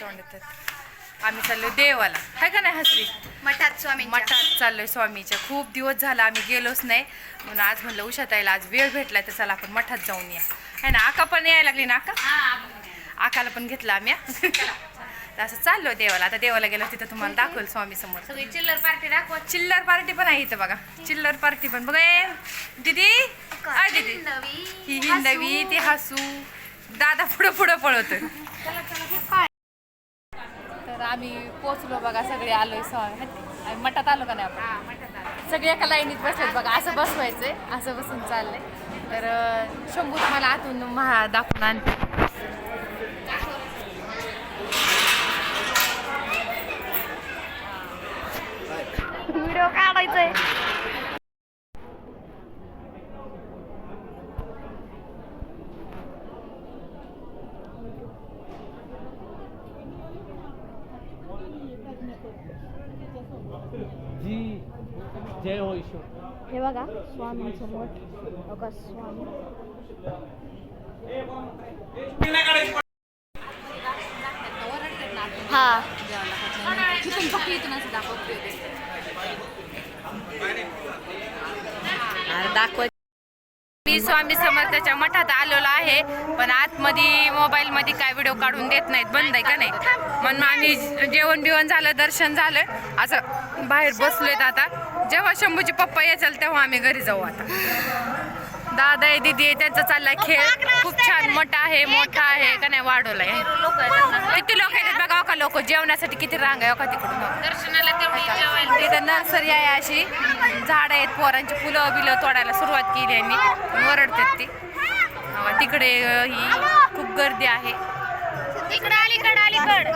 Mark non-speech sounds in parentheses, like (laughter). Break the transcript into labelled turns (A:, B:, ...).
A: तोंड येतात. आम्ही चाललो देवाला. हाय का नाही हसरी?
B: मठात स्वामी
A: मठात चाललोय स्वामीच्या. खूप दिवस झाला आम्ही गेलोच नाही. म्हणून आज म्हणलं उषात यायला आज वेळ भेटला तर चला आपण मठात जाऊन या. है ना आका पण यायला लागली ना आका? आकाला पण घेतला आम्ही. (laughs) तर असं चाललो देवाला. आता देवाला गेलो तिथं तुम्हाला दाखवल स्वामी समोर
B: सगळी चिल्लर पार्टी दाखव
A: चिल्लर पार्टी पण आहे इथं बघा. चिल्लर पार्टी पण. बघा ए, दीदी. दीदी. ही हिंदवी ती हसू. दादा पुढं पुढं पळवतोय तर आम्ही पोचलो बघा सगळे आलोय स्वामी आम्ही मठात आलो का नाही आपण? सगळे एका लाईनीत बसलेत बघा असं बसवायचंय असं बसून चाललंय. तर शंभू तुम्हाला आतून महा दाखवून आणते
B: व्हिडिओ काढायचंय.
C: जी जय हो ईश्वर।
B: हे बघा स्वामींचं मठ बघा स्वामी. हा.
A: तिथून फक्त इथून असं दाखव मी स्वामी समर्थाच्या मठात आलेलो आहे. पण आतमध्ये मोबाईल मध्ये काय व्हिडिओ काढून देत नाहीत. बंद आहे का नाही? म्हणून आम्ही जेवण बिवण झालं दर्शन झालं. असं बाहेर बसलोय आता. जेव्हा शंभूचे पप्पा येचाल तेव्हा आम्ही घरी जाऊ आता. दादा आहे दीदी आहे त्यांचा चाललाय खेळ. खूप छान मोठा आहे मोठा आहे का नाही वाढवलाय. किती लोक येतात बघा का लोक? जेवणासाठी किती रांग आहे का तिकडून? हो.
B: दर्शनाला तेवढी
A: तिथं नर्सरी आहे अशी. झाड आहेत पोरांची फुलं बिलं तोडायला सुरुवात केली यांनी. पण वरडतात ती. अं, तिकडे ही खूप गर्दी आहे.
B: अलीकड अलीकड.